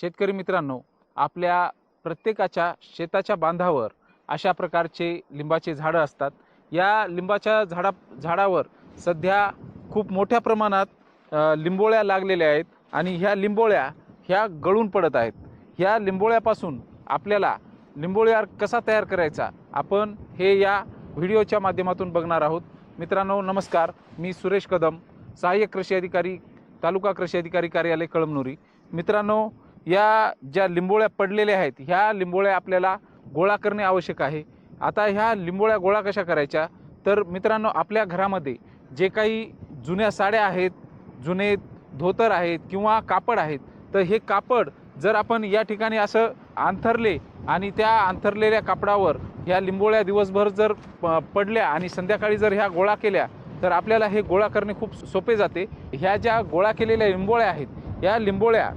शेतकरी मित्रांनो आपल्या प्रत्येकाच्या शेताच्या बांधावर अशा प्रकारचे लिंबाचे झाडं असतात. या लिंबाच्या झाडा झाडावर सध्या खूप मोठ्या प्रमाणात लिंबोळ्या लागलेल्या आहेत आणि ह्या लिंबोळ्या ह्या गळून पडत आहेत. ह्या लिंबोळ्यापासून आपल्याला लिंबोळ्या कसा तयार करायचा आपण हे या व्हिडिओच्या माध्यमातून बघणार आहोत. मित्रांनो नमस्कार. मी सुरेश कदम सहाय्यक कृषी अधिकारी तालुका कृषी अधिकारी कार्यालय कळमनुरी. मित्रांनो या ज्या लिंबोळ्या पडलेल्या आहेत ह्या लिंबोळ्या आपल्याला गोळा करणे आवश्यक आहे. आता ह्या लिंबोळ्या गोळा कशा करायच्या? तर मित्रांनो आपल्या घरामध्ये जे काही जुन्या साड्या आहेत जुने धोतर आहेत किंवा कापड आहेत तर हे कापड जर आपण या ठिकाणी असं अंथरले आणि त्या अंथरलेल्या कापडावर ह्या लिंबोळ्या दिवसभर जर प- पडल्या आणि संध्याकाळी जर ह्या गोळा केल्या तर आपल्याला हे गोळा करणे खूप सोपे जाते. ह्या ज्या गोळा केलेल्या लिंबोळ्या आहेत या लिंबोळ्या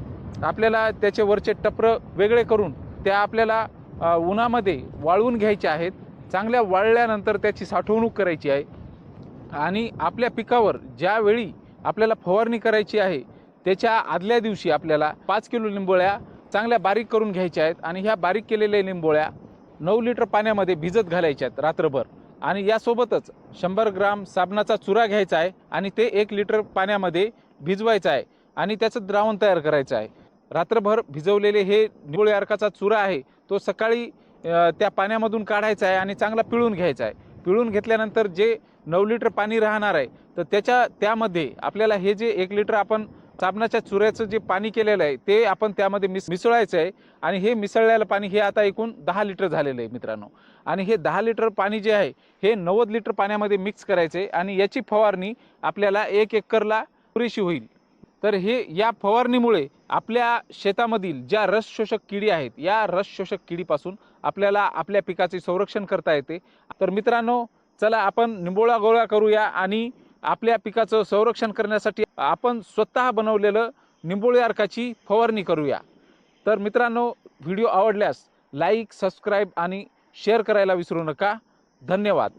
आपल्याला त्याचे वरचे टप्र वेगळे करून त्या आपल्याला उन्हामध्ये वाळवून घ्यायच्या आहेत. चांगल्या वाळल्यानंतर त्याची साठवणूक करायची आहे. आणि आपल्या पिकावर ज्यावेळी आपल्याला फवारणी करायची आहे त्याच्या आदल्या दिवशी आपल्याला पाच किलो लिंबोळ्या चांगल्या बारीक करून घ्यायच्या आहेत. आणि ह्या बारीक केलेल्या लिंबोळ्या नऊ लिटर पाण्यामध्ये भिजत घालायच्या आहेत रात्रभर. आणि यासोबतच शंभर ग्राम साबणाचा चुरा घ्यायचा आहे आणि ते एक लिटर पाण्यामध्ये भिजवायचं आहे. आणि त्याचं द्रावण तयार करायचं आहे. रात्रभर भिजवलेले हे निवळे अर्काचा चुरा आहे तो सकाळी त्या पाण्यामधून काढायचा आहे आणि चांगला पिळून घ्यायचा आहे. पिळून घेतल्यानंतर जे नऊ लिटर पाणी राहणार आहे तर त्याच्या त्यामध्ये आपल्याला हे जे एक लिटर आपण साबणाच्या चुऱ्याचं जे पाणी केलेलं आहे ते आपण त्यामध्ये मिस मिसळायचं आहे आणि हे मिसळलेलं पाणी हे आता एकूण दहा लिटर झालेलं आहे मित्रांनो. आणि हे दहा लिटर पाणी जे आहे हे नव्वद लिटर पाण्यामध्ये मिक्स करायचं आहे आणि याची फवारणी आपल्याला एक एकरला पुरेशी होईल. तर हे या फवारणीमुळे आपल्या शेतामधील ज्या रस शोषक किडी आहेत या रस शोषक किडीपासून आपल्याला आपल्या पिकाचे संरक्षण करता येते. तर मित्रांनो चला आपण निंबोळा गोळा करूया आणि आपल्या पिकाचं संरक्षण करण्यासाठी आपण स्वतः बनवलेलं निंबोळी अर्काची फवारणी करूया. तर मित्रांनो व्हिडिओ आवडल्यास लाईक सबस्क्राईब आणि शेअर करायला विसरू नका. धन्यवाद.